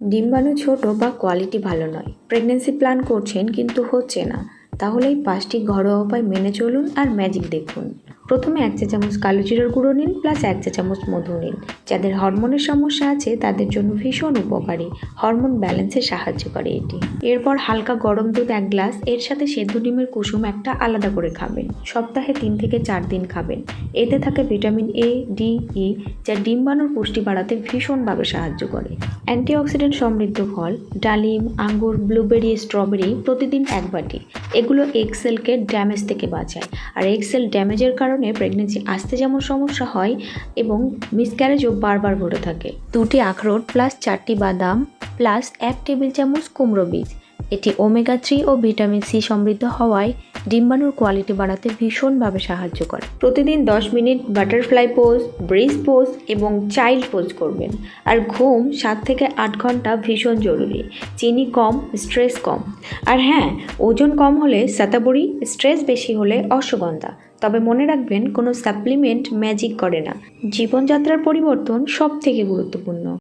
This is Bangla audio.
ডিম্বাণু ছোট বা কোয়ালিটি ভালো নয়। প্রেগনেন্সি প্ল্যান করছেন, কিন্তু হচ্ছে না। তাহলে এই পাঁচটি ঘরোয়া উপায় মেনে চলুন আর ম্যাজিক দেখুন। প্রথমে এক চা চামচ কালো জিরার গুঁড়ো নিন প্লাস এক চা চামচ মধু নিন। যাদের হরমোনের সমস্যা আছে, তাদের জন্য ভীষণ উপকারী। হরমোন ব্যালেন্সে সাহায্য করে এটি। এরপর হালকা গরম দুধ এক গ্লাস এর সাথে সেদ্ধ ডিমের কুসুম একটা আলাদা করে খাবেন। সপ্তাহে তিন থেকে চার দিন খাবেন। এতে থাকে ভিটামিন এ ডি ই যা ডিম্বাণুর পুষ্টি বাড়াতে ভীষণভাবে সাহায্য করে। অ্যান্টিঅক্সিডেন্ট সমৃদ্ধ ফল, ডালিম, আঙ্গুর, ব্লুবেরি, স্ট্রবেরি প্রতিদিন এক বাটি। এগুলো এক্সেলকে ড্যামেজ থেকে বাঁচায়। আর এক্সেল ড্যামেজের কারণে প্রেগনেন্সি আসতে যেমন সমস্যা হয় এবং মিসক্যারেজও বারবার ঘটে থাকে। দুটি আখরোট প্লাস চারটি বাদাম প্লাস এক টেবিল চামচ কুমড়ো বীজ। এটি ওমেগা থ্রি ও ভিটামিন সি সমৃদ্ধ হওয়ায় ডিম্বাণুর কোয়ালিটি বাড়াতে ভীষণভাবে সাহায্য করে। প্রতিদিন দশ minute butterfly pose, bridge pose এবং চাইল্ড পোজ করবেন। আর ঘুম সাত থেকে আট ঘণ্টা ভীষণ জরুরি। চিনি কম, স্ট্রেস কম। আর হ্যাঁ ওজন কম হলে সাতাবড়ি স্ট্রেস বেশি হলে অশ্বগন্ধা। তবে মনে রাখবেন, কোনো সাপ্লিমেন্ট ম্যাজিক করে না। জীবনযাত্রার পরিবর্তন সব থেকে গুরুত্বপূর্ণ।